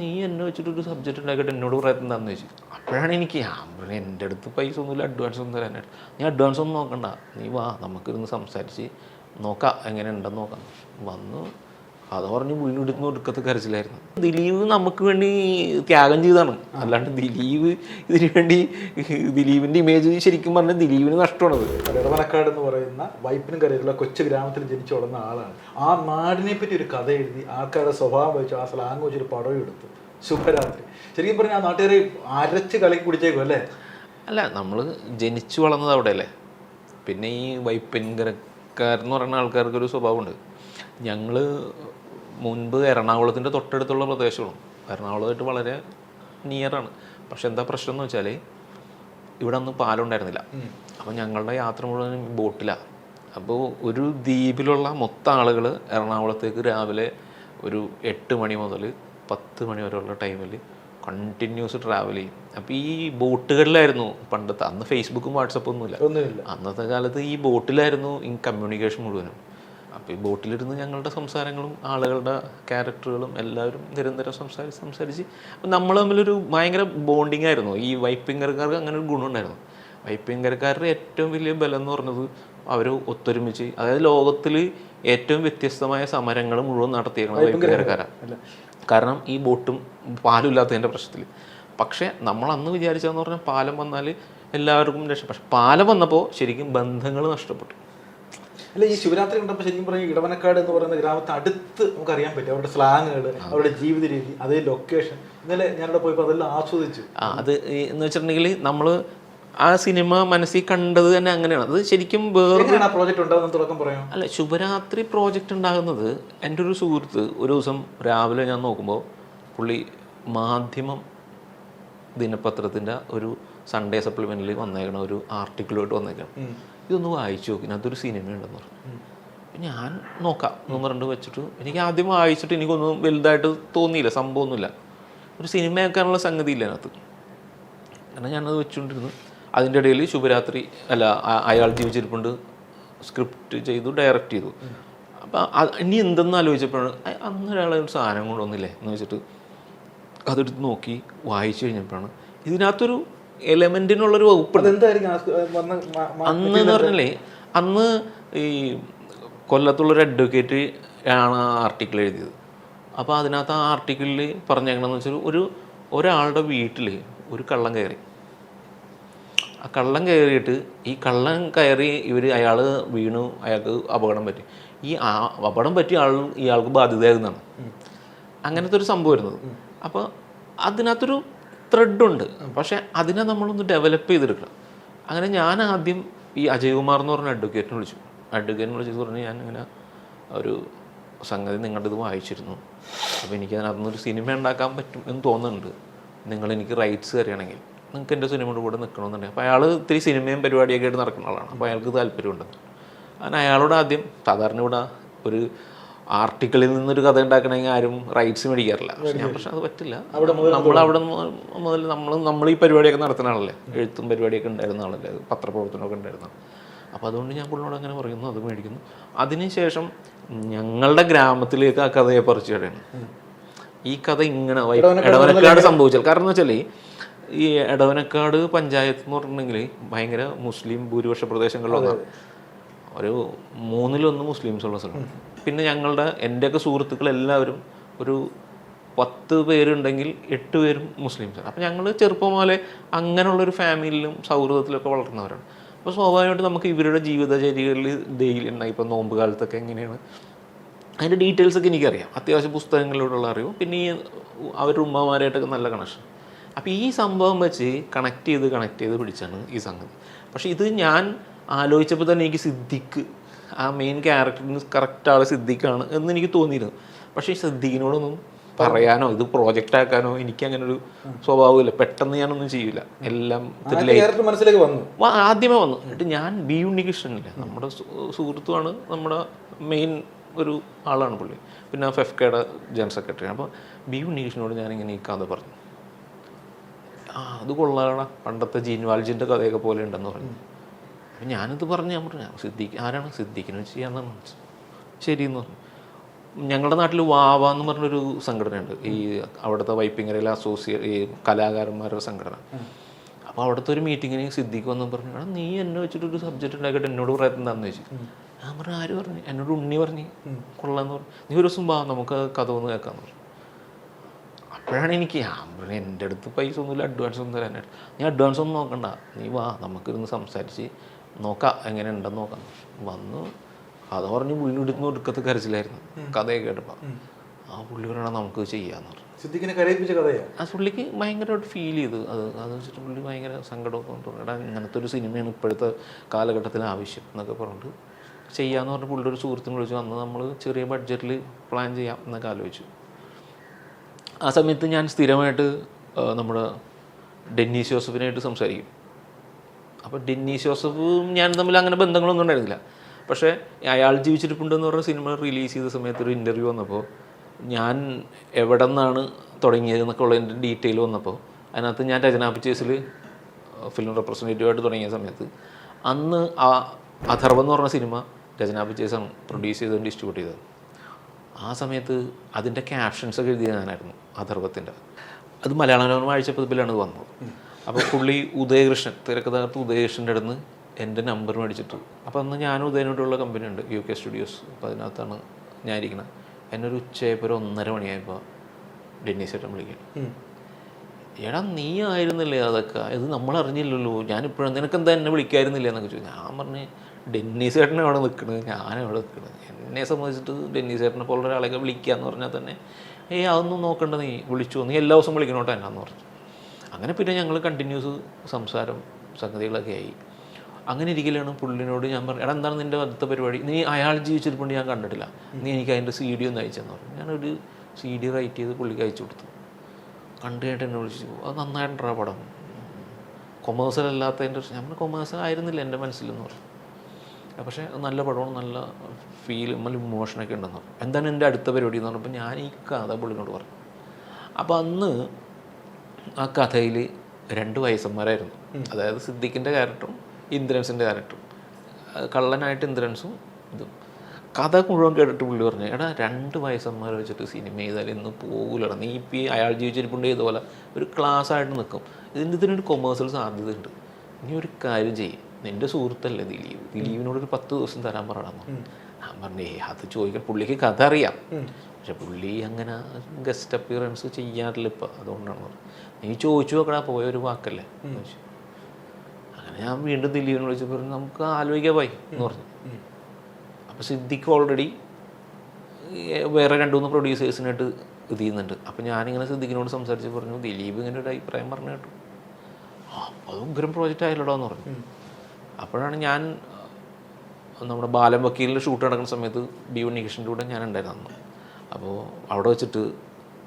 നീ എന്നെ വെച്ചിട്ട് ഒരു സബ്ജക്റ്റ് ഉണ്ടാക്കിയിട്ട് എന്നോട് പറയാൻ എന്താന്ന് ചോദിച്ചു. അപ്പോഴാണ് എനിക്ക് എന്റെ അടുത്ത് പൈസ ഒന്നുമില്ല അഡ്വാൻസ് ഒന്നും തരാനായിട്ട് നീ അഡ്വാൻസ് ഒന്നും നോക്കണ്ട. നീ വാ നമുക്കിരുന്ന് സംസാരിച്ച് നോക്കാം എങ്ങനെ ഉണ്ടെന്ന് നോക്കാം. വന്നു. അത് പറഞ്ഞ് വീണ്ടെടുത്ത് ഒടുക്കത്തെ കരച്ചിലായിരുന്നു. ദിലീപ് നമുക്ക് വേണ്ടി ത്യാഗം ചെയ്താണ്. അല്ലാണ്ട് ദിലീപ് ഇതിനു വേണ്ടി ദിലീപിന്റെ ഇമേജ് ശരിക്കും പറഞ്ഞാൽ ദിലീപിന് നഷ്ടമാണത് ഇടവനക്കാട് എന്ന് പറയുന്ന വൈപ്പിനും കരയിലുള്ള കൊച്ചു ഗ്രാമത്തിൽ ജനിച്ചു വളർന്ന ആളാണ്. ആ നാടിനെ പറ്റി ഒരു കഥ എഴുതി ആൾക്കാരുടെ സ്വഭാവം വെച്ചു ആ സ്ലാങ് വെച്ചൊരു പടം എടുത്തു. ശുഭരാത്രി. ശരിക്കും പറഞ്ഞാൽ ആ നാട്ടുകാരെ അരച്ച് കലക്കി കുടിച്ചേക്കും അല്ലേ? അല്ല നമ്മൾ ജനിച്ചു വളർന്നത് അവിടെ അല്ലേ? പിന്നെ ഈ വൈപ്പിൻകരക്കാരെന്ന് പറയുന്ന ആൾക്കാർക്ക് ഒരു സ്വഭാവമുണ്ട്. ഞങ്ങൾ മുൻപ് എറണാകുളത്തിന്റെ തൊട്ടടുത്തുള്ള പ്രദേശമാണ്. എറണാകുളമായിട്ട് വളരെ നിയറാണ് പക്ഷെ എന്താ പ്രശ്നം എന്ന് വെച്ചാൽ ഇവിടെ ഒന്നും പാലം ഉണ്ടായിരുന്നില്ല അപ്പോൾ ഞങ്ങളുടെ യാത്ര മുഴുവൻ ബോട്ടിലാണ് അപ്പോൾ ഒരു ദ്വീപിലുള്ള മൊത്തം ആളുകൾ എറണാകുളത്തേക്ക് രാവിലെ ഒരു എട്ട് മണി മുതൽ പത്ത് മണി വരെയുള്ള ടൈമിൽ കണ്ടിന്യൂസ് ട്രാവൽ ചെയ്യും. അപ്പോൾ ഈ ബോട്ടുകളിലായിരുന്നു പണ്ടത്തെ. അന്ന് ഫേസ്ബുക്കും വാട്സപ്പും ഒന്നുമില്ല. ഒന്നുമില്ല. അന്നത്തെ കാലത്ത് ഈ ബോട്ടിലായിരുന്നു ഈ കമ്മ്യൂണിക്കേഷൻ മുഴുവനും. അപ്പോൾ ഈ ബോട്ടിലിരുന്ന് ഞങ്ങളുടെ സംസാരങ്ങളും ആളുകളുടെ ക്യാരക്ടറുകളും എല്ലാവരും നിരന്തരം സംസാരിച്ച് സംസാരിച്ച് അപ്പം നമ്മൾ തമ്മിലൊരു ഭയങ്കര ബോണ്ടിങ് ആയിരുന്നു. ഈ വൈപ്പിങ്കരക്കാർക്ക് അങ്ങനെ ഒരു ഗുണമുണ്ടായിരുന്നു വൈപ്പിങ്കരക്കാരുടെ ഏറ്റവും വലിയ ബലം എന്ന് പറഞ്ഞത് അവർ ഒത്തൊരുമിച്ച് അതായത് ലോകത്തിൽ ഏറ്റവും വ്യത്യസ്തമായ സമരങ്ങൾ മുഴുവൻ നടത്തിയേക്കുന്നത് വൈപ്പിങ്കരക്കാരാണ് കാരണം ഈ ബോട്ടും പാലില്ലാത്തതിന്റെ പ്രശ്നത്തിൽ പക്ഷേ നമ്മൾ അന്ന് വിചാരിച്ചതെന്ന് പറഞ്ഞാൽ പാലം വന്നാൽ എല്ലാവർക്കും രക്ഷ പക്ഷെ പാലം വന്നപ്പോൾ ശരിക്കും ബന്ധങ്ങൾ നഷ്ടപ്പെട്ടു. അല്ല ഈ ശിവരാത്രി കണ്ടപ്പോൾ ശരിക്കും പറയും ഇടവനക്കാട് എന്ന് പറയുന്ന ഗ്രാമത്തെ അടുത്ത് നമുക്ക് അറിയാൻ പറ്റും. അവരുടെ സ്ലാങ്ങുകൾ അവരുടെ ജീവിത രീതി അതേ ലൊക്കേഷൻ ഇന്നലെ ഞാനിവിടെ പോയപ്പോൾ അതെല്ലാം ആസ്വദിച്ചു. ആ അത് എന്ന് വെച്ചിട്ടുണ്ടെങ്കിൽ നമ്മൾ ആ സിനിമ മനസ്സിൽ കണ്ടത് തന്നെ അങ്ങനെയാണ്. അത് ശരിക്കും വേറെ അല്ല ശുഭരാത്രി പ്രോജക്റ്റ് ഉണ്ടാകുന്നത് എന്റെ ഒരു സുഹൃത്ത് ഒരു ദിവസം രാവിലെ ഞാൻ നോക്കുമ്പോൾ പുള്ളി മാധ്യമം ദിനപത്രത്തിന്റെ ഒരു സൺഡേ സപ്ലിമെന്റിൽ വന്നേക്കണ ഒരു ആർട്ടിക്കിളുമായിട്ട് വന്നേക്കണം. ഇതൊന്ന് വായിച്ചു നോക്കി. അതൊരു സിനിമ ഉണ്ടെന്ന് പറഞ്ഞു. ഞാൻ നോക്കാം. എന്ന് രണ്ട് വെച്ചിട്ട് എനിക്ക് ആദ്യം വായിച്ചിട്ട് എനിക്കൊന്നും വലുതായിട്ട് തോന്നിയില്ല. സംഭവമൊന്നുമില്ല. ഒരു സിനിമയാക്കാനുള്ള സംഗതി ഇല്ല അതിനകത്ത്. കാരണം ഞാനത് വെച്ചുകൊണ്ടിരുന്നു. അതിന്റെ ഇടയിൽ ശുഭരാത്രി അല്ല അയാൾ ജീവിച്ചിരിപ്പുണ്ട്. സ്ക്രിപ്റ്റ് ചെയ്തു ഡയറക്റ്റ് ചെയ്തു. അപ്പം ഇനി എന്തെന്ന് ആലോചിച്ചപ്പോഴാണ് അന്ന് ഒരാളെ ഒരു സാധനം കൊണ്ടുവന്നില്ലേ? എന്ന് വെച്ചിട്ട് അതെടുത്ത് നോക്കി വായിച്ചു കഴിഞ്ഞപ്പോഴാണ്. ഇതിനകത്തൊരു വകുപ്പുണ്ട്. മ- മ- അന്ന് എന്ന് പറഞ്ഞല്ലേ അന്ന് ഈ കൊല്ലത്തുള്ളൊരു അഡ്വക്കേറ്റ് ആണ് ആ ആർട്ടിക്കിൾ എഴുതിയത്. അപ്പോൾ അതിനകത്ത് ആ ആർട്ടിക്കിളിൽ പറഞ്ഞേക്കണമെന്ന് വെച്ചാൽ ഒരു ഒരാളുടെ വീട്ടിൽ ഒരു കള്ളം കയറി. ആ കള്ളം കയറിയിട്ട് ഈ കള്ളം കയറി ഇവർ അയാൾ വീണു അയാൾക്ക് അപകടം പറ്റി. ഈ ആ അപകടം പറ്റിയ ആൾ ഇയാൾക്ക് ബാധ്യതയാകുന്നതാണ്. അങ്ങനത്തെ ഒരു സംഭവം വരുന്നത് അപ്പോൾ അതിനകത്തൊരു ത്രെഡുണ്ട് പക്ഷെ അതിനെ നമ്മളൊന്ന് ഡെവലപ്പ് ചെയ്തെടുക്കണം അങ്ങനെ ഞാൻ ആദ്യം ഈ അജയ്കുമാർ എന്ന് പറഞ്ഞ അഡ്വക്കേറ്റിനെ വിളിച്ചു. അഡ്വക്കേറ്റിനെ വിളിച്ചത് പറഞ്ഞ് ഞാൻ ഇങ്ങനെ ഒരു സംഗതി നിങ്ങളുടെ ഇത് വായിച്ചിരുന്നു. അപ്പോൾ എനിക്ക് അതിനകത്തുനിന്നൊരു സിനിമ ഉണ്ടാക്കാൻ പറ്റും എന്ന് തോന്നുന്നുണ്ട്. നിങ്ങൾ എനിക്ക് റൈറ്റ്സ് തരികയാണെങ്കിൽ നിങ്ങൾക്ക് എന്റെ സിനിമയുടെ കൂടെ നിൽക്കണമെന്നുണ്ടെങ്കിൽ അപ്പോൾ അയാൾ ഇത്തിരി സിനിമയും പരിപാടിയൊക്കെ ആയിട്ട് നടക്കുന്ന ആളാണ്. അപ്പോൾ അയാൾക്ക് താല്പര്യമുണ്ട് അങ്ങനെ അയാളോട് ആദ്യം സാധാരണ ഇവിടെ ഒരു ആർട്ടിക്കിളിൽ നിന്നൊരു കഥ ഉണ്ടാക്കണമെങ്കിൽ ആരും റൈറ്റ്സ് മേടിക്കാറില്ല. പക്ഷെ ഞാൻ പക്ഷെ അത് പറ്റില്ല. നമ്മൾ അവിടെ മുതൽ നമ്മൾ നമ്മൾ ഈ പരിപാടിയൊക്കെ നടത്തുന്ന ആളല്ലേ? എഴുത്തും പരിപാടിയൊക്കെ ഉണ്ടായിരുന്ന ആളല്ലേ? പത്രപ്രവർത്തനമൊക്കെ ഉണ്ടായിരുന്ന അപ്പം അപ്പോൾ അതുകൊണ്ട് ഞാൻ പുള്ളിനോട് അങ്ങനെ പറയുന്നു അത് മേടിക്കുന്നു. അതിനുശേഷം ഞങ്ങളുടെ ഗ്രാമത്തിലേക്ക് ആ കഥയെ പറിച്ചു കിടയാണ് ഈ കഥ ഇങ്ങനെ ഇടവനക്കാട് സംഭവിച്ചാൽ. കാരണം എന്ന് വെച്ചാൽ ഈ ഇടവനക്കാട് പഞ്ചായത്ത് എന്ന് പറഞ്ഞിട്ടുണ്ടെങ്കിൽ ഭയങ്കര മുസ്ലിം ഭൂരിപക്ഷ പ്രദേശങ്ങളിലൊന്നാണ്. ഒരു മൂന്നിലൊന്ന് മുസ്ലിംസ് ഉള്ള സ്ഥലം പിന്നെ ഞങ്ങളുടെ എന്റെയൊക്കെ സുഹൃത്തുക്കൾ എല്ലാവരും ഒരു പത്ത് പേരുണ്ടെങ്കിൽ എട്ട് പേരും മുസ്ലിംസാണ്. അപ്പം ഞങ്ങൾ ചെറുപ്പം മുതലേ അങ്ങനെയുള്ളൊരു ഫാമിലിയിലും സൗഹൃദത്തിലൊക്കെ വളർന്നവരാണ്. അപ്പോൾ സ്വാഭാവികമായിട്ട് നമുക്ക് ഇവരുടെ ജീവിതചര്യകളിൽ ഡെയിലി ഉണ്ടായി. ഇപ്പോൾ നോമ്പ് കാലത്തൊക്കെ എങ്ങനെയാണ്? അതിന്റെ ഡീറ്റെയിൽസ് ഒക്കെ എനിക്കറിയാം. അത്യാവശ്യം പുസ്തകങ്ങളിലൂടെയുള്ള അറിവ്. പിന്നെ ഈ അവരുടെ ഉമ്മമാരായിട്ടൊക്കെ നല്ല കണക്ഷൻ അപ്പോൾ ഈ സംഭവം വെച്ച് കണക്ട് ചെയ്ത് കണക്ട് ചെയ്ത് പിടിച്ചാണ് ഈ സംഗതി. പക്ഷേ ഇത് ഞാൻ ആലോചിച്ചപ്പോൾ തന്നെ എനിക്ക് സിദ്ദിഖ് ആ മെയിൻ ക്യാരക്ടറിന് കറക്റ്റ് ആൾ സിദ്ദിഖാണ് എന്ന് എനിക്ക് തോന്നിയിരുന്നു. പക്ഷേ സിദ്ദിഖിനോടൊന്നും പറയാനോ ഇത് പ്രോജക്റ്റ് ആക്കാനോ എനിക്ക് അങ്ങനെ ഒരു സ്വഭാവമില്ല. പെട്ടെന്ന് ഞാനൊന്നും ചെയ്യില്ല എല്ലാം മനസ്സിലേക്ക് വന്നു. ആദ്യമേ വന്നു. എന്നിട്ട് ഞാൻ ബി ഉണ്ണികൃഷ്ണനില്ലേ. നമ്മുടെ സുഹൃത്തുമാണ് നമ്മുടെ മെയിൻ ഒരു ആളാണ് പുള്ളി. പിന്നെ ഫെഫ്കയുടെ ജനറൽ സെക്രട്ടറി. അപ്പോൾ ബി ഉണ്ണികൃഷ്ണനോട് ഞാനിങ്ങനെ ഈ കഥ പറഞ്ഞു. ആ അത് കൊള്ളാടാ പണ്ടത്തെ ജീൻവാൽജിന്റെ കഥയൊക്കെ പോലെ ഉണ്ടെന്ന് പറഞ്ഞു. അപ്പം ഞാനിത് പറഞ്ഞ് ഞാൻ പറഞ്ഞു സിദ്ദീഖ് ആരാണ് സിദ്ദീഖിനെ ചെയ്യാന്നാണ് മനസ്സിൽ ശരിയെന്ന് പറഞ്ഞു. ഞങ്ങളുടെ നാട്ടിൽ വാവ എന്ന് പറഞ്ഞൊരു സംഘടനയുണ്ട്. ഈ അവിടുത്തെ വൈപ്പിങ്ങരയിലെ അസോസിയേ ഈ കലാകാരന്മാരുടെ സംഘടന. അപ്പോൾ അവിടുത്തെ ഒരു മീറ്റിങ്ങിന് സിദ്ധിക്ക് വന്നു പറഞ്ഞു എടാ നീ എന്നെ വെച്ചിട്ട് ഒരു സബ്ജക്റ്റ് ഉണ്ടാക്കിയിട്ട് എന്നോട് പറയുന്നതാന്ന് ചോദിച്ചു? ഞാൻ പറഞ്ഞു ആര് പറഞ്ഞു? എന്നോട് ഉണ്ണി പറഞ്ഞു. കൊള്ളാന്ന് പറഞ്ഞു. നീ ഒരു ദിവസം വാ നമുക്ക് കഥ ഒന്ന് കേൾക്കാന്ന് പറഞ്ഞു. അപ്പോഴാണ് എനിക്ക് ഞാൻ പറഞ്ഞു എന്റെ അടുത്ത് പൈസ ഒന്നുമില്ല അഡ്വാൻസ് ഒന്നും തരാനായിട്ട്. നീ അഡ്വാൻസ് ഒന്നും നോക്കണ്ട. നീ വാ നമുക്കിരുന്ന് സംസാരിച്ച് നോക്കാം എങ്ങനെ ഉണ്ടെന്ന് നോക്കാം. വന്ന്. കഥ പറഞ്ഞ് പുള്ളി എടുത്ത് ഒടുക്കത്ത് കരച്ചിലായിരുന്നു. കഥയൊക്കെ കേട്ടപ്പോൾ ആ പുള്ളി പറയണ നമുക്ക് ചെയ്യാന്ന് പറഞ്ഞു. കഥയാ? ആ പുള്ളിക്ക് ഭയങ്കരമായിട്ട് ഫീൽ ചെയ്തു. അത് അത് വെച്ചിട്ട് പുള്ളി ഭയങ്കര സങ്കടമൊക്കെ എടാ ഇങ്ങനത്തെ ഒരു സിനിമയാണ് ഇപ്പോഴത്തെ കാലഘട്ടത്തിൽ ആവശ്യം എന്നൊക്കെ പറഞ്ഞിട്ട് ചെയ്യാന്ന് പറഞ്ഞ പുള്ളിയുടെ ഒരു സുഹൃത്തിനെ വിളിച്ചു. അന്ന് നമ്മൾ ചെറിയ ബഡ്ജറ്റിൽ പ്ലാൻ ചെയ്യാം എന്നൊക്കെ ആലോചിച്ചു. ആ സമയത്ത് ഞാൻ സ്ഥിരമായിട്ട് നമ്മുടെ ഡെന്നീസ് ജോസഫിനായിട്ട് സംസാരിക്കും. അപ്പോൾ ഡിന്നി ജോസഫും ഞാൻ തമ്മിൽ അങ്ങനെ ബന്ധങ്ങളൊന്നും ഉണ്ടായിരുന്നില്ല. പക്ഷേ അയാൾ ജീവിച്ചിരിപ്പുണ്ടെന്ന് പറഞ്ഞ സിനിമ റിലീസ് ചെയ്ത സമയത്ത് ഒരു ഇന്റർവ്യൂ വന്നപ്പോൾ ഞാൻ എവിടെ നിന്നാണ് തുടങ്ങിയതെന്നൊക്കെ ഉള്ളതിന്റെ ഡീറ്റെയിൽ വന്നപ്പോൾ അതിനകത്ത് ഞാൻ രചനാ പിക്ചേഴ്സിൽ ഫിലിം റെപ്രസെന്റേറ്റീവായിട്ട് തുടങ്ങിയ സമയത്ത് അന്ന് ആ അഥർവം എന്ന് പറഞ്ഞ സിനിമ രചനാ പിക്ചേഴ്സാണ് പ്രൊഡ്യൂസ് ചെയ്ത് ഡിസ്ട്രിബ്യൂട്ട് ചെയ്തത്. ആ സമയത്ത് അതിന്റെ ക്യാപ്ഷൻസ് ഒക്കെ എഴുതിയത് ഞാനായിരുന്നു അഥർവത്തിന്റെ. അത് മലയാള മനോരമ ഇത് വന്നത്. അപ്പോൾ പുള്ളി ഉദയകൃഷ്ണൻ തിരക്കഥാകൃത്ത് ഉദയകൃഷ്ണന്റെ അടുത്ത് എന്റെ നമ്പർ മേടിച്ചിട്ട്. അപ്പോൾ അന്ന് ഞാനും ഉദയനോട്ടുള്ള കമ്പനി ഉണ്ട് യു കെ സ്റ്റുഡിയോസ് അപ്പോൾ അതിനകത്താണ് ഞാൻ ഇരിക്കുന്നത് എന്നെ ഒരു ഉച്ചയായപ്പോൾ ഒന്നര മണിയായപ്പോൾ ഡെന്നീസ് ചേട്ടൻ വിളിക്കണം എടാ നീ ആയിരുന്നില്ലേ അതൊക്കെ? ഇത് നമ്മൾ അറിഞ്ഞില്ലല്ലോ. ഞാനിപ്പോഴും നിനക്ക് എന്താ എന്നെ വിളിക്കായിരുന്നില്ല എന്നൊക്കെ ചോദിച്ചു. ഞാൻ പറഞ്ഞ് ഡെന്നീസ് ചേട്ടനെ അവിടെ നിൽക്കുന്നത് ഞാൻ അവിടെ നിൽക്കുന്നത് എന്നെ സംബന്ധിച്ചിട്ട് ഡെന്നീസ് ചേട്ടനെ പോലുള്ള ഒരാളെയൊക്കെ വിളിക്കുക എന്ന് പറഞ്ഞാൽ തന്നെ ഏയ് അതൊന്നും നോക്കണ്ട നീ. വിളിച്ചു. നീ എല്ലാ ദിവസവും വിളിക്കണോട്ടോ എന്നാന്ന് പറഞ്ഞു. അങ്ങനെ പിന്നെ ഞങ്ങൾ കണ്ടിന്യൂസ് സംസാരം സംഗതികളൊക്കെ ആയി. അങ്ങനെ ഇരിക്കലാണ് പുള്ളിനോട് ഞാൻ പറഞ്ഞു എടാ എന്താണ് നിന്റെ അടുത്ത പരിപാടി? നീ അയാൾ ജീവിച്ചിരിപ്പുണ്ട് ഞാൻ കണ്ടിട്ടില്ല. നീ എനിക്ക് അതിന്റെ സി ഡി ഒന്ന് അയച്ചെന്ന് പറഞ്ഞു ഞാനൊരു സി ഡി റൈറ്റ് ചെയ്ത് പുള്ളിക്ക് അയച്ചു കൊടുത്തു. കണ്ടു കഴിഞ്ഞിട്ട് എന്നെ വിളിച്ചു. അത് നന്നായിട്ടുണ്ടാ പടം. കൊമേഴ്സൽ അല്ലാത്തതിന്റെ ഞാൻ പറഞ്ഞു കൊമേഴ്സൽ ആയിരുന്നില്ല എന്റെ മനസ്സിലെന്ന് പറഞ്ഞു. പക്ഷേ നല്ല പടമാണ് നല്ല ഫീൽ നല്ല ഇമോഷനൊക്കെ ഉണ്ടെന്ന് പറഞ്ഞു. എന്താണ് എന്റെ അടുത്ത പരിപാടി? എന്ന് പറഞ്ഞപ്പോൾ ഞാൻ ഈ കഥ പുള്ളിനോട് പറഞ്ഞു. അപ്പോൾ അന്ന് ആ കഥയിൽ രണ്ട് വയസ്സന്മാരായിരുന്നു. അതായത് സിദ്ദിഖിന്റെ ക്യാരക്ടറും ഇന്ദ്രൻസിന്റെ ക്യാരക്ടറും. കള്ളനായിട്ട് ഇന്ദ്രൻസും ഇതും. കഥ മുഴുവൻ കേട്ടിട്ട് പുള്ളി പറഞ്ഞു എടാ രണ്ട് വയസ്സന്മാരെ വെച്ചിട്ട് സിനിമ ചെയ്താൽ ഇന്ന് പോകില്ലടാ നീ ഇപ്പം അയാൾ ജീവിച്ചിരിപ്പുണ്ട് ഇതുപോലെ ഒരു ക്ലാസ്സായിട്ട് നിൽക്കും ഇതിന്റെ ഇതിനൊരു കൊമേഴ്സ്യൽ സാധ്യതയുണ്ട്. നീ ഒരു കാര്യം ചെയ്യും. നിന്റെ സുഹൃത്തല്ലേ ദിലീപ്? ദിലീപിനോട് ഒരു പത്ത് ദിവസം തരാൻ പറയണം ഞാൻ പറഞ്ഞേ അത് ചോദിക്കാൻ പുള്ളിക്ക് കഥ അറിയാം പക്ഷെ പുള്ളി അങ്ങനെ ഗസ്റ്റ് അപ്പിയറൻസ് ചെയ്യാറില്ല ഇപ്പം അതുകൊണ്ടാണ്. നീ ചോദിച്ചു വെക്കടാ പോയ ഒരു വാക്കല്ലേ? അങ്ങനെ ഞാൻ വീണ്ടും ദിലീപിനെ വിളിച്ചു പറഞ്ഞു നമുക്ക് ആലോചിക്കാൻ പോയി എന്ന് പറഞ്ഞു. അപ്പോൾ സിദ്ദിഖ് ഓൾറെഡി വേറെ രണ്ട് മൂന്ന് പ്രൊഡ്യൂസേഴ്സിനായിട്ട് ഇത് ചെയ്യുന്നുണ്ട്. അപ്പൊ ഞാനിങ്ങനെ സിദ്ദിഖിനോട് സംസാരിച്ച് പറഞ്ഞു ദിലീപ് ഇങ്ങനെ ഒരു അഭിപ്രായം പറഞ്ഞു കേട്ടു. ആ അത് ഉഗ്രം പ്രോജക്റ്റ് ആയല്ലോടാന്ന് പറഞ്ഞു. അപ്പോഴാണ് ഞാൻ നമ്മുടെ ബാലം വക്കീലിന്റെ ഷൂട്ട് നടക്കുന്ന സമയത്ത് ബി ഉണ്ണികൃഷ്ണന്റെ കൂടെ ഞാൻ ഉണ്ടായിരുന്നു അപ്പോൾ അവിടെ വെച്ചിട്ട്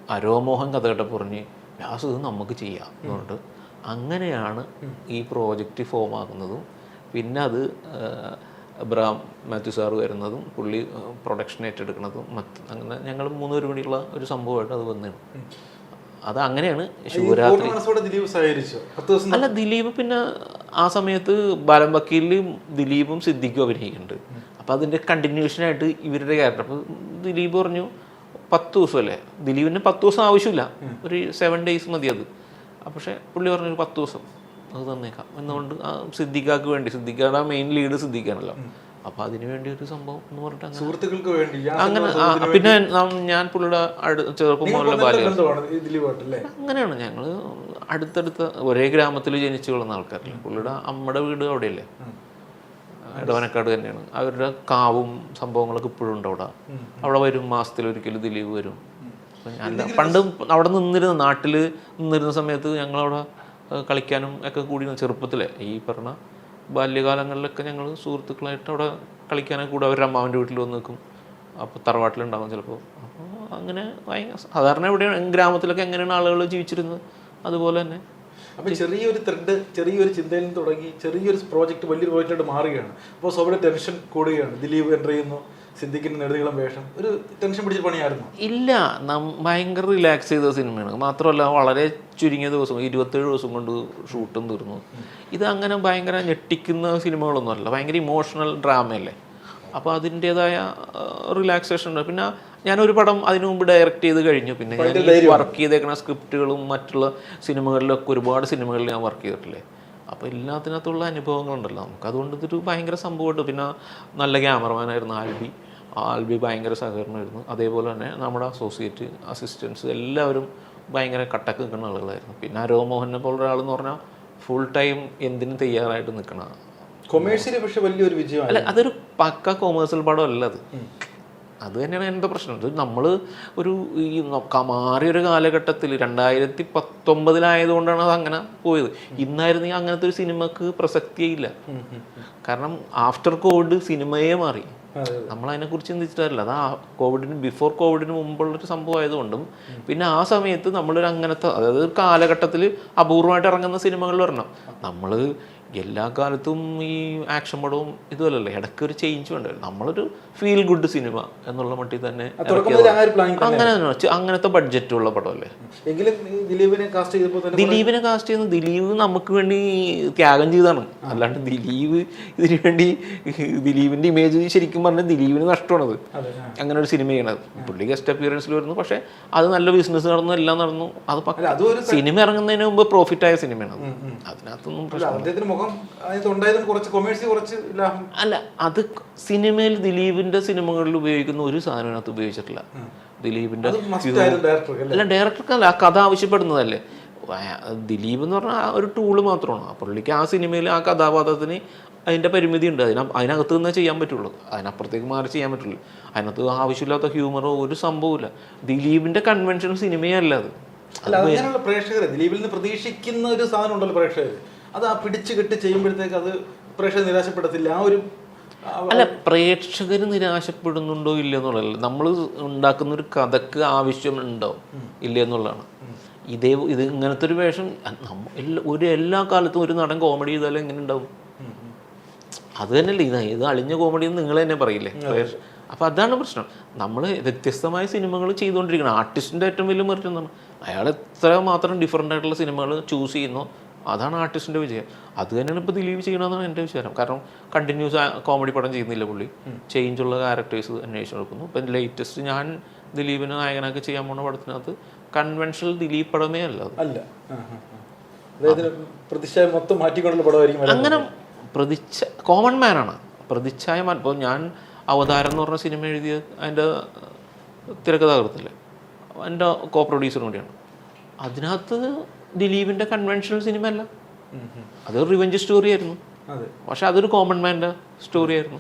അരോമോഹൻ കഥ കേട്ടപ്പോൾ പറഞ്ഞ് വ്യാസ് ഇത് നമുക്ക് ചെയ്യാം എന്ന് പറഞ്ഞിട്ട് അങ്ങനെയാണ് ഈ പ്രോജക്റ്റ് ഫോം ആകുന്നതും പിന്നെ അത് ബ്രാം മാത്യു സാർ വരുന്നതും പുള്ളി പ്രൊഡക്ഷൻ ഏറ്റെടുക്കുന്നതും മറ്റ് അങ്ങനെ ഞങ്ങൾ മൂന്നുപേരും കൂടിയുള്ള ഒരു സംഭവമായിട്ട് അത് വന്നതാണ്. അത് അങ്ങനെയാണ് ശിവരാത്രി അല്ല ദിലീപ് പിന്നെ ആ സമയത്ത് ബാലം വക്കീലും ദിലീപും സിദ്ദിഖും അഭിനയിക്കുന്നുണ്ട്. അപ്പോൾ അതിന്റെ കണ്ടിന്യൂഷനായിട്ട് ഇവരുടെ ക്യാരക്ടർ അപ്പോൾ ദിലീപ് പറഞ്ഞു പത്ത് ദിവസമല്ലേ? ദിലീപിന് പത്ത് ദിവസം ആവശ്യമില്ല. ഒരു സെവൻ ഡേയ്സ് മതി അത്. പക്ഷേ പുള്ളി പറഞ്ഞു ഒരു പത്ത് ദിവസം. അത് തന്നേക്കാം. എന്നുകൊണ്ട് ആ സിദ്ദിഖാക്ക് വേണ്ടി സിദ്ദിഖാണ് ആ മെയിൻ ലീഡ് സിദ്ദിഖാണല്ലോ. അപ്പോൾ അതിന് വേണ്ടി ഒരു സംഭവം എന്ന് പറഞ്ഞിട്ട് അങ്ങനെ സുഹൃത്തുക്കൾക്ക് വേണ്ടി അങ്ങനെ ആ, പിന്നെ ഞാൻ പുള്ളിയുടെ അടുത്ത് ചെറുപ്പം മുതലുള്ള ബാല്യം. ബന്ധമാണ് അങ്ങനെയാണ് ഞങ്ങൾ അടുത്തടുത്ത ഒരേ ഗ്രാമത്തിൽ ജനിച്ചു വളർന്ന ആൾക്കാരില്ല. പുള്ളിയുടെ അമ്മയുടെ വീട് അവിടെയല്ലേ. ഇടവനക്കാട് തന്നെയാണ്. അവരുടെ കാവും സംഭവങ്ങളൊക്കെ ഇപ്പോഴും ഉണ്ട് അവിടെ. അവിടെ വരും മാസത്തിൽ ഒരിക്കലും ദിലീപ് വരും. അപ്പൊ ഞാൻ പണ്ട് അവിടെ നിന്നിരുന്ന നാട്ടിൽ നിന്നിരുന്ന സമയത്ത് ഞങ്ങളവിടെ ഏഹ്, കളിക്കാനും ഒക്കെ കൂടി ചെറുപ്പത്തിലെ ഈ പറഞ്ഞ ബാല്യകാലങ്ങളിലൊക്കെ ഞങ്ങൾ സുഹൃത്തുക്കളായിട്ട് അവിടെ കളിക്കാനൊക്കെ കൂടെ അവരുടെ അമ്മാവന്റെ വീട്ടിൽ വന്ന് നിൽക്കും അപ്പോൾ തറവാട്ടിലുണ്ടാകും ചിലപ്പോൾ അപ്പോൾ അങ്ങനെ സാധാരണ എവിടെയാണ് ഗ്രാമത്തിലൊക്കെ എങ്ങനെയാണ് ആളുകൾ ജീവിച്ചിരുന്നത്? അതുപോലെ തന്നെ. അപ്പോൾ ചെറിയൊരു ത്രെഡ് ചെറിയൊരു ചിന്തയിൽ നിന്ന് തുടങ്ങി ചെറിയൊരു പ്രോജക്റ്റ് വലിയൊരു പ്രോജക്റ്റായിട്ട് മാറുകയാണ്. അപ്പോൾ സ്വയുടെ ടെൻഷൻ കൂടുകയാണ്. ദിലീപ് എന്റർ ചെയ്യുന്നു. സിദ്ദിഖിന്റെ നെടുനീളം വേഷം. ഒരു ടെൻഷൻ പിടിച്ച പണിയായിരുന്നു. ഇല്ല നം ഭയങ്കര റിലാക്സ് ചെയ്ത സിനിമയാണ്. മാത്രമല്ല വളരെ ചുരുങ്ങിയ ദിവസം ഇരുപത്തേഴ് ദിവസം കൊണ്ട് ഷൂട്ടും തീർന്നു. ഇത് അങ്ങനെ ഭയങ്കര ഞെട്ടിക്കുന്ന സിനിമകളൊന്നും അല്ല. ഭയങ്കര ഇമോഷണൽ ഡ്രാമയല്ലേ അപ്പോൾ അതിന്റെതായ റിലാക്സേഷൻ ഉണ്ട്. പിന്നെ ഞാനൊരു പടം അതിനു മുമ്പ് ഡയറക്റ്റ് ചെയ്ത് കഴിഞ്ഞു. പിന്നെ ഞാൻ വർക്ക് ചെയ്തേക്കുന്ന സ്ക്രിപ്റ്റുകളും മറ്റുള്ള സിനിമകളിലൊക്കെ ഒരുപാട് സിനിമകളിൽ ഞാൻ വർക്ക് ചെയ്തിട്ടില്ലേ? അപ്പോൾ എല്ലാത്തിനകത്തുള്ള അനുഭവങ്ങളുണ്ടല്ലോ. നമുക്ക് അതുകൊണ്ട് ഇതൊരു ഭയങ്കര സംഭവമായിട്ട് പിന്നെ നല്ല ക്യാമറമാനായിരുന്നു ആൽബി. ആൽബി ഭയങ്കര സഹകരണമായിരുന്നു. അതേപോലെ തന്നെ നമ്മുടെ അസോസിയേറ്റ് അസിസ്റ്റൻസ് എല്ലാവരും ഭയങ്കര കട്ടക്ക് നിൽക്കുന്ന ആളുകളായിരുന്നു. പിന്നെ രോമോഹനെ പോലുള്ള ഒരാളെന്ന് പറഞ്ഞാൽ ഫുൾ ടൈം എന്തിനും തയ്യാറായിട്ട് നിൽക്കണ. കൊമേഴ്സ്യലി പക്ഷെ വലിയൊരു വിജയമാണ് അല്ല അതൊരു പക്ക കൊമേഴ്സ്യൽ പടം അല്ല അത്. അത് തന്നെയാണ് എന്റെ പ്രശ്നം. ഇത് നമ്മൾ ഒരു ഈ മാറിയൊരു കാലഘട്ടത്തിൽ രണ്ടായിരത്തി പത്തൊമ്പതിലായതുകൊണ്ടാണ് അത് അങ്ങനെ പോയത് ഇന്നായിരുന്നെങ്കിൽ അങ്ങനത്തെ ഒരു സിനിമക്ക് പ്രസക്തിയില്ല കാരണം ആഫ്റ്റർ കോവിഡ് സിനിമയെ മാറി. നമ്മളതിനെ നമ്മൾ അതിനെക്കുറിച്ച് ചിന്തിച്ചിട്ടില്ല. അത് ആ കോവിഡിന് ബിഫോർ കോവിഡിന് മുമ്പുള്ളൊരു സംഭവം ആയതുകൊണ്ടും പിന്നെ ആ സമയത്ത് നമ്മളൊരു അങ്ങനത്തെ അതായത് കാലഘട്ടത്തിൽ അപൂർവമായിട്ട് ഇറങ്ങുന്ന സിനിമകൾ വരണം നമ്മൾ എല്ലാ കാലത്തും ഈ ആക്ഷൻ പടവും ഇതുമല്ലല്ലോ. ഇടയ്ക്ക് ഒരു ചേഞ്ച് വേണ്ടായിരുന്നു നമ്മളൊരു ഫീൽ ഗുഡ് സിനിമ എന്നുള്ള മട്ടിൽ തന്നെ അങ്ങനെ അങ്ങനത്തെ ബഡ്ജറ്റുള്ള പടമല്ലേ? എങ്കിലും ദിലീപിനെ കാസ്റ്റ് ചെയ്തപ്പോൾ ദിലീപിനെ കാസ്റ്റ് ചെയ്യുന്ന ദിലീപ് നമുക്ക് വേണ്ടി ത്യാഗം ചെയ്താണ് അല്ലാണ്ട് ദിലീപ് ഇതിനു വേണ്ടി ദിലീപിന്റെ ഇമേജ് ശരിക്കും പറഞ്ഞാൽ ദിലീപിന് നഷ്ടമാണത് അതെ. അങ്ങനെ ഒരു സിനിമ ചെയ്യണത്. പുള്ളി ഗസ്റ്റ് അപ്പിയറൻസിൽ വരുന്നു. പക്ഷേ അത് നല്ല ബിസിനസ് നടന്നു എല്ലാം നടന്നു. അത് സിനിമ ഇറങ്ങുന്നതിന് മുമ്പ് പ്രോഫിറ്റ് ആയ സിനിമയാണ് അത്. അതിനകത്തൊന്നും പ്രശ്നം കുറച്ച് കൊമേഴ്സ്യൽ കുറച്ച് ലാഭം. അല്ല അത് സിനിമയിൽ ദിലീപിന്റെ സിനിമകളിൽ ഉപയോഗിക്കുന്ന ഒരു സാധനം അതിനകത്ത് ഉപയോഗിച്ചിട്ടില്ല. ദിലീപിന്റെ അല്ലേ? അല്ല ഡയറക്ടർക്കല്ല ആ കഥ ആവശ്യപ്പെടുന്നതല്ലേ? ദിലീപ് എന്ന് പറഞ്ഞാൽ ആ ഒരു ടൂൾ മാത്രമാണ്. ആ പുള്ളിക്ക് ആ സിനിമയിൽ ആ കഥാപാത്രത്തിന് അതിന്റെ പരിമിതി ഉണ്ട്. അതിന അതിനകത്ത് നിന്നേ ചെയ്യാൻ പറ്റുള്ളൂ. അതിനപ്പുറത്തേക്ക് മാറി ചെയ്യാൻ പറ്റുള്ളൂ. അതിനകത്ത് ആവശ്യമില്ലാത്ത ഹ്യൂമറോ ഒരു സംഭവമില്ല ദിലീപിന്റെ കൺവെൻഷൻ സിനിമയല്ല അത്. അല്ല അങ്ങനെയുള്ള പ്രേക്ഷകർ ദിലീപിൽ നിന്ന് പ്രതീക്ഷിക്കുന്ന ഒരു സാധനം ഉണ്ടല്ലോ പ്രേക്ഷകർ അത് ആ പിടിച്ച് കെട്ടി ചെയ്യുമ്പോഴത്തേക്ക് അത് പ്രേക്ഷകർ നിരാശപ്പെടത്തില്ല. ആ ഒരു അല്ല പ്രേക്ഷകർ നിരാശപ്പെടുന്നുണ്ടോ ഇല്ല എന്നുള്ളതല്ല നമ്മൾ ഉണ്ടാക്കുന്ന ഒരു കഥക്ക് ആവശ്യമുണ്ടോ ഇല്ല എന്നുള്ളതാണ് ഇതേ ഇത് ഇങ്ങനത്തെ ഒരു വേഷം ഒരു എല്ലാ കാലത്തും ഒരു നടൻ കോമഡി ചെയ്താലും എങ്ങനെ ഉണ്ടാവും. അത് തന്നെയല്ലേ. ഇത് ഇത് അളിഞ്ഞ കോമഡി എന്ന് നിങ്ങൾ തന്നെ പറയില്ലേ? അപ്പോൾ അതാണ് പ്രശ്നം. നമ്മൾ വ്യത്യസ്തമായ സിനിമകൾ ചെയ്തുകൊണ്ടിരിക്കണം. ആർട്ടിസ്റ്റിന്റെ ഏറ്റവും വലിയ മറിച്ചൊന്നാണ് എന്താണ് അയാൾ എത്ര മാത്രം ഡിഫറെന്റ് ആയിട്ടുള്ള സിനിമകൾ ചൂസ് ചെയ്യുന്നോ? അതാണ് ആർട്ടിസ്റ്റിന്റെ വിജയം. അത് തന്നെയാണ് ഇപ്പോൾ ദിലീപ് ചെയ്യണമെന്നാണ് എന്റെ വിചാരം. കാരണം കണ്ടിന്യൂസ് കോമഡി പടം ചെയ്യുന്നില്ല പുള്ളി? ചേഞ്ചുള്ള ക്യാരക്ടേഴ്സ് അന്വേഷിച്ച് കൊടുക്കുന്നു ഇപ്പം ലേറ്റസ്റ്റ് ഞാൻ ദിലീപിനെ നായകനാക്കി ചെയ്യാൻ പോണ പടത്തിനകത്ത് കൺവെൻഷണൽ ദിലീപ് പടമേ അല്ല അത്. അല്ല. പ്രതിച്ഛായ മൊത്തം മാറ്റിക്കൊണ്ടുള്ള പടമായിരിക്കും അങ്ങനെ പ്രതിച്ഛ കോമൺ മാനാണ് പ്രതിച്ഛായ ഇപ്പോൾ ഞാൻ അവതാരം എന്ന് പറഞ്ഞ സിനിമ എഴുതിയ അതിന്റെ തിരക്കഥാകൃത്തില്ലേ? എന്റെ കോ പ്രൊഡ്യൂസറും കൂടിയാണ്. അതിനകത്ത് ദിലീപിന്റെ കൺവെൻഷണൽ സിനിമ അല്ല. അത് റിവെഞ്ച് സ്റ്റോറി ആയിരുന്നു. പക്ഷെ അതൊരു കോമൺ മാന്റെ സ്റ്റോറി ആയിരുന്നു.